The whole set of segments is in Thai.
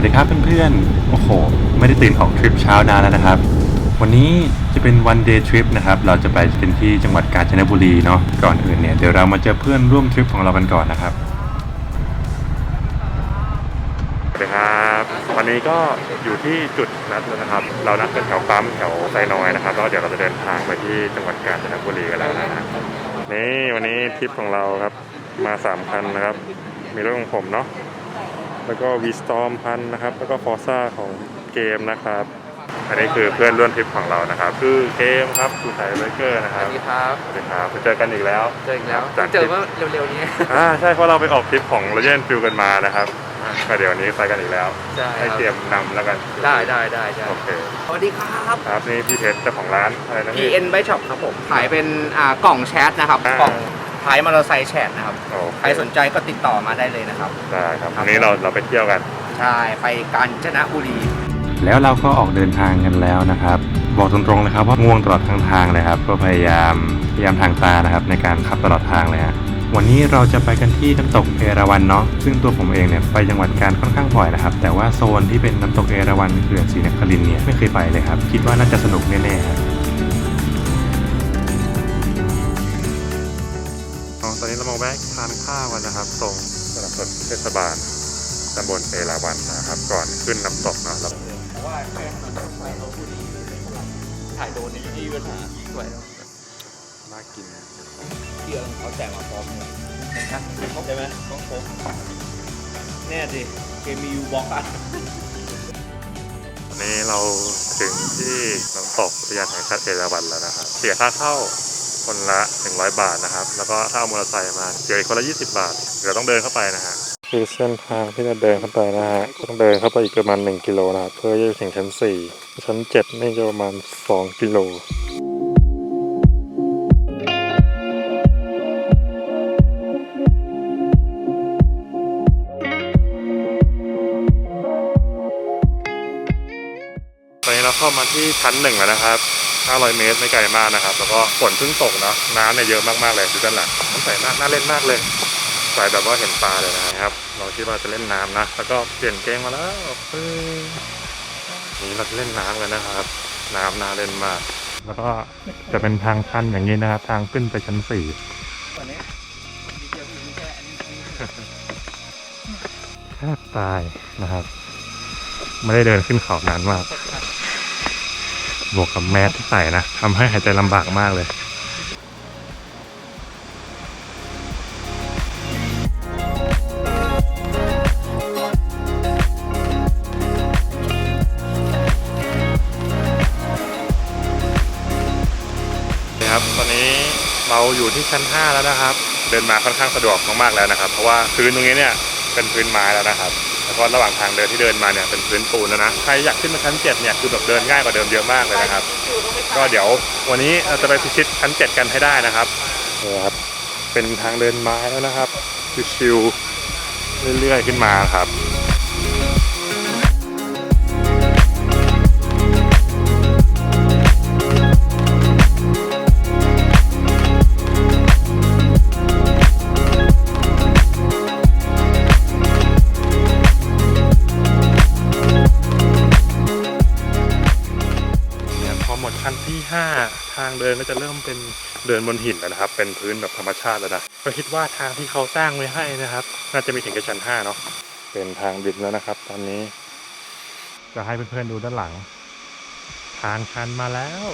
สวัสดีครับเพื่อนๆ โอ้โห ไม่ได้ตื่นออกทริปเช้านานแล้วนะครับ วันนี้จะเป็นวันเดย์ทริปนะครับ เราจะไปเป็นที่จังหวัดกาญจนบุรีเนาะ ก่อนอื่นเนี่ยเดี๋ยวเรามาเจอเพื่อนร่วมทริปของเรากันก่อนนะครับสวัสดีครับวันนี้ก็อยู่ที่จุดนัดแล้วนะครับ เรานัดกันแถวปั๊มแถวไซน้อยนะครับแล้วเดี๋ยวเราจะเดินทางไปที่จังหวัดกาญจนบุรีกันแล้วนะฮะนี่วันนี้ทริปของเราครับมาสามคันนะครับ มีรถของผมเนาะ แล้วก็วีสตอมพันนะครับ แล้วก็ฟอร์ซ่าของเกมนะครับ อันนี้คือเพื่อนร่วมทริปของเรานะครับ คือเกมครับสุสายเบเกอร์นะคสรับวัสดีครับสวัสดีครับไปเจอกันอีกแล้ว เจออีกแล้วจาก เจอเมื่อเร็วๆนี้อ่าใช่เพราะเราไปออกทริปของ r ร g นฟิลกันมานะครับก็เดี๋ยววันนี้ไปกันอีกแล้ว ใช่ให้ครับเกมนำแล้วกันได้ได้ได้ได้โอเคสวัสดีครับ ครับนี่พี่เพชรเจ้าของร้านอะไรนะพี่ PN By Shop ครับผมขายเป็นอ่ากล่องแชทนะครับ อ่ากล่อง ท้ายมอเตอร์ไซค์แชทนะครับ โอเคใครสนใจก็ติดต่อมาได้เลยนะครับ ได้ครับครับวันนี้เราเราไปเที่ยวกัน ใช่ ไปกาญจนบุรี แล้วเราก็ออกเดินทางกันแล้วนะครับ บอกตรงๆเลยครับว่าง่วงตลอดทั้งทางเลยครับ ก็พยายามพยายามทางตานะครับ ในการขับตลอดทางเลยฮะวันนี้เราจะไปกันที่น้ำตกเอราวัณเนาะซึ่งตัวผมเองเนี่ยไปจังหวัดกาญค่อนข้างบ่อยนะครับ แต่ว่าโซนที่เป็นน้ำตกเอราวัณเขื่อนศรีนครินทร์เนี่ยไม่เคยไปเลยครับ คิดว่าน่าจะสนุกแน่ๆครับ แวะทานข้าวกันนะครับ ตรงตลาดสดเทศบาลตำบลเอราวัณนะครับ ก่อนขึ้นน้ำตกเนาะถ่าแค่ถนนไฟลพบุรีถ่ายโดนในที่ปัญหาสวยน่ากินนะเที่ยวเขาแจกมาพร้อมเลยใช่ไหมต้องพกแน่สิเคมียูบ็อกอะนนี้เราถึงที่น้ำตกอุทยานแห่งชาติเอราวัณแล้วนะครับเสียค่าเข้า คนละ 100 บาทนะครับ แล้วก็ถ้าเอามอเตอร์ไซค์มาเสียอีกคนละ 20 บาท เดี๋ยวต้องเดินเข้าไปนะฮะคือเส้นทางที่จะเดินเข้าไปนะฮะต้องเดินเข้าไปอีกประมาณ 1 กิโลนะครับเพื่อจะถึงชั้น 4 ชั้น 7 นี่จะประมาณ 2 กิโล นี้เราเข้ามาที่ชั้นหนึ่งแล้วนะครับ 500 เมตรไม่ไกลมากนะครับ แล้วก็ฝนเพิ่งตกเนาะน้ำเนี่ยเยอะมากๆเลยดูด้านหลังน้ำใสมากน่าเล่นมากเลยใสแบบว่าเห็นปลาเลยนะครับ เราคิดว่าจะเล่นน้ำนะ แล้วก็เปลี่ยนเกงมาแล้วปึ้งนี่เราจะเล่นน้ำกันนะครับ น้ำน่าเล่นมาก แล้วก็จะเป็นทางชันอย่างนี้นะครับ ทางขึ้นไปชั้นสี่แทบตายนะครับ ไม่ได้เดินขึ้นเขานานมาก บวกกับแมสที่ใส่นะทำให้หายใจลำบากมากเลยครับตอนนี้เราอยู่ที่ชั้น 5 แล้วนะครับ เดินมาค่อนข้างสะดวกมากๆแล้วนะครับ เพราะว่าพื้นตรงนี้เนี่ยเป็นพื้นไม้แล้วนะครับ แล้วก็ระหว่างทางเดินที่เดินมาเนี่ยเป็นพื้นปูนแล้วนะใครอยากขึ้นมาชั้น7เนี่ยคือแบบเดินง่ายกว่าเดิมเยอะมากเลยนะครับ ก็เดี๋ยววันนี้เราจะไปพิชิตชั้น7กันให้ได้นะครับนี่ครับเป็นทางเดินไม้แล้วนะครับชิวๆเรื่อยๆขึ้นมาครับ เป็นเดินบนหินแล้วนะครับ เป็นพื้นแบบธรรมชาติแล้วนะก็คิดว่าทางที่เขาสร้างไว้ให้นะครับ น่าจะมีถึงแค่ชั้น5เนาะเป็นทางดินแล้วนะครับ ตอนนี้ จะให้เพื่อนๆดูด้านหลัง ทางชันมาแล้ว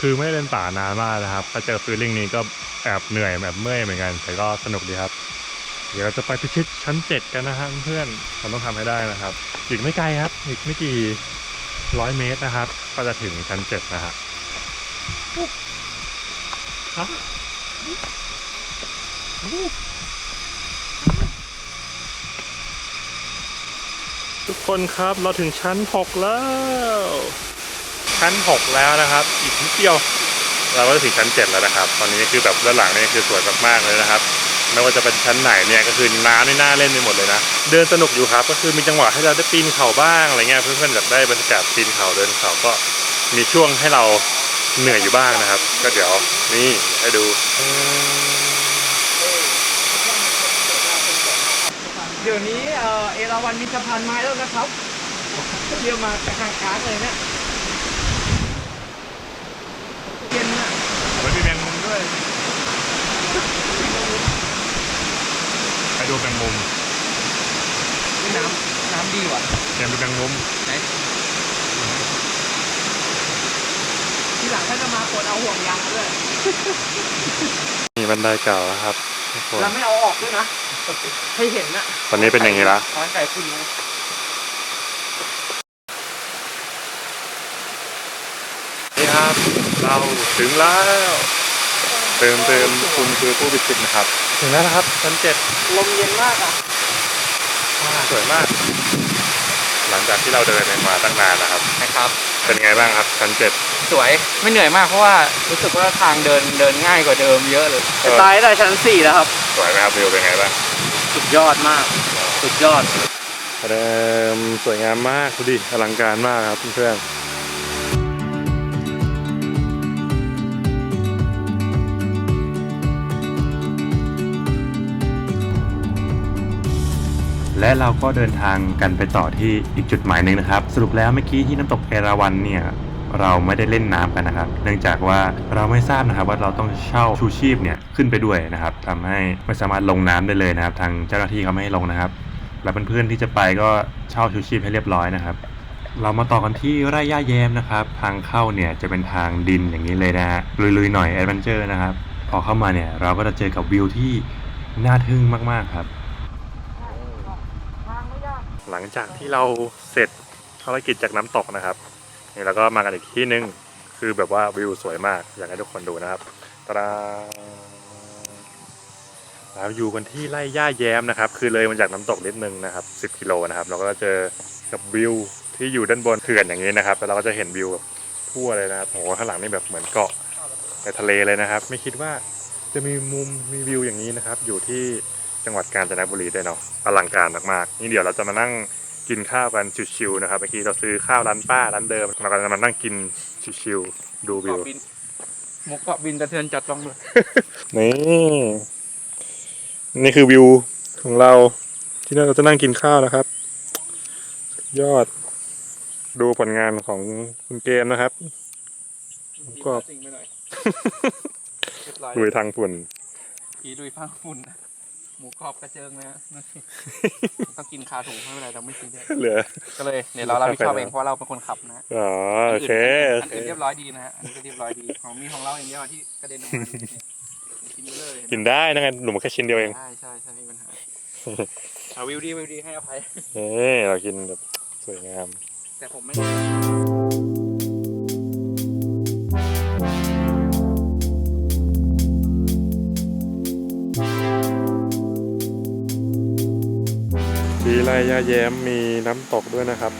คือไม่ได้เดินป่านานมากนะครับถ้าเจอฟีลลิ่งนี้ก็แอบเหนื่อยแบบเมื่อยเหมือนกัน แต่ก็สนุกดีครับ เดี๋ยวเราจะไปพิชิตชั้น7กันนะฮะเพื่อนเราต้องทำให้ได้นะครับอีกไม่ไกลครับ อีกไม่กี่ร้อยเมตรนะครับ ก็จะถึงชั้นเจ็ดนะฮะ ฮะทุกคนครับเราถึงชั้นหกแล้ว ชั้นหกแล้วนะครับ อีกนิดเดียว เราก็จะถึงชั้นเจ็ดแล้วนะครับ ตอนนี้คือแบบด้านหลังนี่คือสวยมากๆเลยนะครับไม่ว่าจะเป็นชั้นไหนเนี่ยก็คือน้ำนี่น่าเล่นไปหมดเลยนะ เดินสนุกอยู่ครับ ก็คือมีจังหวะให้เราได้ปีนเขาบ้างอะไรเงี้ยเพื่อนๆอยากได้บรรยากาศปีนเขาเดินเขาก็มีช่วงให้เรา เหนื่อยอยู่บ้างนะครับ ก็เดี๋ยวนี่ให้ดูเดี๋ยวดี๋ยวนี้เอ่อเอราวันมีสะพานไม้แล้วนะครับเรียกมากลางกลางๆเลยเนี่ยเย็นอะมันมีแมงมุมด้วยไปดูแมงมุมนี่น้ำน้ำดีว่ะเตรียมดูแมงมุมไหน ทีหลังถ้าจะมาควรเอาห่วงยางมาด้วยนี่บันไดเก่าแล้วครับทุกคนแล้วไม่เอาออกด้วยนะให้เห็นนะตอนนี้เป็นอย่างนี้ละร้านไก่คุณนะนี่ครับ เราถึงแล้วเติมเติมคุณคือผู้พิชิตนะครับ ถึงแล้วนะครับชั้นเจ็ดลมเย็นมากอะสวยมากห ลังจากที่เราเดินมาตั้งนานนะครับ นะครับ เป็นไงบ้างครับชั้นเจ็ดสวยไม่เหนื่อยมากเพราะว่ารู้สึกว่าทางเดินเดินง่ายกว่าเดิมเยอะเลยจะตายได้ชั้นสี่แล้วครับสวยไหมครับวิวเป็นไงบ้างสุดยอดมาก สุดยอดเดิมสวยงามมากดูดิอลังการมากครับเพื่อน และเราก็เดินทางกันไปต่อที่อีกจุดหมายหนึ่งนะครับ สรุปแล้วเมื่อกี้ที่น้ำตกเอราวัณเนี่ยเราไม่ได้เล่นน้ำกันนะครับ เนื่องจากว่าเราไม่ทราบนะครับว่าเราต้องเช่าชูชีพเนี่ยขึ้นไปด้วยนะครับทำให้ไม่สามารถลงน้ำได้เลยนะครับ ทางเจ้าหน้าที่เขาไม่ให้ลงนะครับ และเพื่อนๆที่จะไปก็เช่าชูชีพให้เรียบร้อยนะครับ เรามาต่อกันที่ไร่ย่าแยมนะครับ ทางเข้าเนี่ยจะเป็นทางดินอย่างนี้เลยนะฮะลุยๆหน่อยแอดเวนเจอร์นะครับ พอเข้ามาเนี่ยเราก็จะเจอกับวิวที่น่าทึ่งมากๆครับ หลังจากที่เราเสร็จภารกิจจากน้ำตกนะครับนี่เราก็มากันอีกที่หนึงคือแบบว่าวิวสวยมากอยากให้ทุกคนดูนะครับตาดาเราอยู่กันที่ไร่ย่าแย้มนะครับ คือเลยมาจากน้ำตกนิดนึงนะครับ 10กิโลนะครับเราก็จะเจอกับวิวที่อยู่ด้านบนเขื่อนอย่างนี้นะครับแล้วเราก็จะเห็นวิวแบบทั่วเลยนะครับโอ้โหข้างหลังนี่แบบเหมือนเกาะในทะเลเลยนะครับ ไม่คิดว่าจะมีมุมมีวิวอย่างนี้นะครับ อยู่ที่ จังหวัดกาญจนบุรีด้วยเนาะอลังการมากๆ นี่เดี๋ยวเราจะมานั่งกินข้าวกันชิวๆนะครับเมื่อกี้เราซื้อข้าวร้านป้าร้านเดิมเราก็จะมานั่งกินชิวๆดูวิวเกาะบินหมุกเกาะบินกระเทือนจัดต้องเลยนี่นี่คือวิวของเรา ที่เราจะนั่งกินข้าวนะครับ ยอด ดูผลงานของคุณเกมนะครับ ก็จริงไปหน่อยเรียบร้อยดูทางฝุ่น ผีดุยฟ้าฝุ่น หมูกรอบกระเจิงนะก็กินคาถุงไม่เป็นไรเราไม่ซีเรียสเหลือ ก็เลยเดี๋ยวเรารับผิดชอบเองเพราะเราเป็นคนขับนะอ๋อโอเคโออันเคอื่นเรียบร้อยดีนะฮะอันนี้ก็เรียบร้อยดีของมีของเราอย่างเดียวที่กระเด็นออกมาเนี่ยกินไปเลยกินได้นะไงหนุ่มแค่ชิ้นเดียวเองใช่ใช่ใช่ไม่มีปัญหาเอาวิวดีวิวดีให้อภัยเอ้เรากินแบบสวยงาม แต่ผมไม่ มีไร่ย่าแย้มมีน้ำตกด้วยนะครับ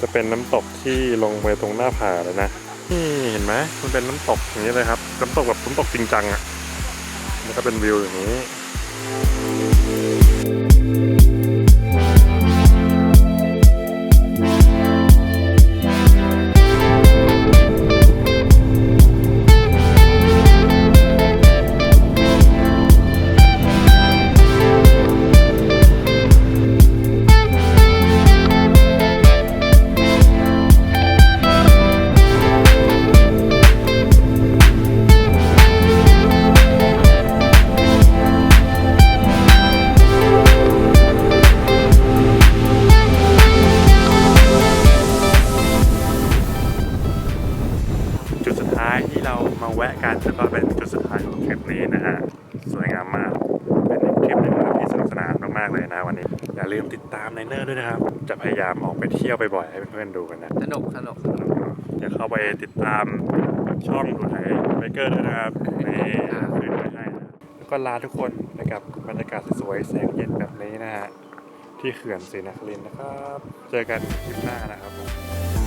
จะเป็นน้ำตกที่ลงไปตรงหน้าผาเลยนะนี่เห็นไหมมันเป็นน้ำตกอย่างนี้เลยครับ น้ำตกแบบน้ำตกจริงจังอะ่ะแล้วก็เป็นวิวอย่างนี้ กันแล้วก็เป็นจุดสุดท้ายของทริปนี้นะฮะสวยงามมากเป็นอีกทริปหนึงนะครับที่สนุกสนานมากๆเลยนะวันนี้ อย่าลืมติดตามในเนอร์ด้วยนะครับ จะพยายามออกไปเที่ยวบ่อยๆให้เพื่อนๆดูกันนะสนุกสนุกอย่าเข้าไปติดตามช่องดูไทยไบเกอร์ด้วยนะครับนี่ขึ้นไว้ให้นะแล้วก็ลาทุกคนไปกับบรรยากาศสวยๆแสงเย็นแบบนี้นะฮะที่เขื่อนศรีนครินทร์นะครับ เจอกันคลิปหน้านะครับผม